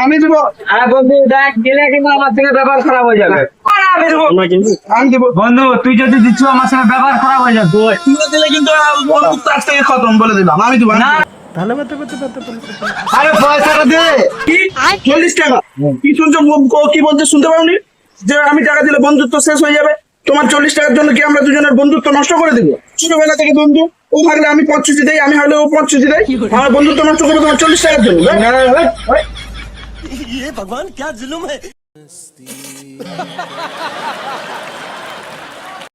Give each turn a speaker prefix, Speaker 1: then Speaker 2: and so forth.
Speaker 1: আমি দিব।
Speaker 2: আর বন্ধু, দেখ গেলে কিন্তু আমার সঙ্গে ব্যাপার খারাপ হয়ে যাবে।
Speaker 1: আমি দিব আমি দিব আমি কি? টাকা। বলছে শুনতে পাওনি? যে আমি টাকা দিলে বন্ধুত্ব শেষ হয়ে যাবে। তোমার চল্লিশ টাকার জন্য কি আমরা দুজনের বন্ধুত্ব নষ্ট করে দেবো? ছোটবেলা থেকে বন্ধু। ও থাকলে আমি পঞ্চাশি দেয় আমি হলে ও পঞ্চাশি দেয় আমার বন্ধুত্ব নষ্ট করব তোমার চল্লিশ টাকার জন্য।
Speaker 3: হ্যাঁ? ভগবান ক্যা জুলুম হ্যাঁ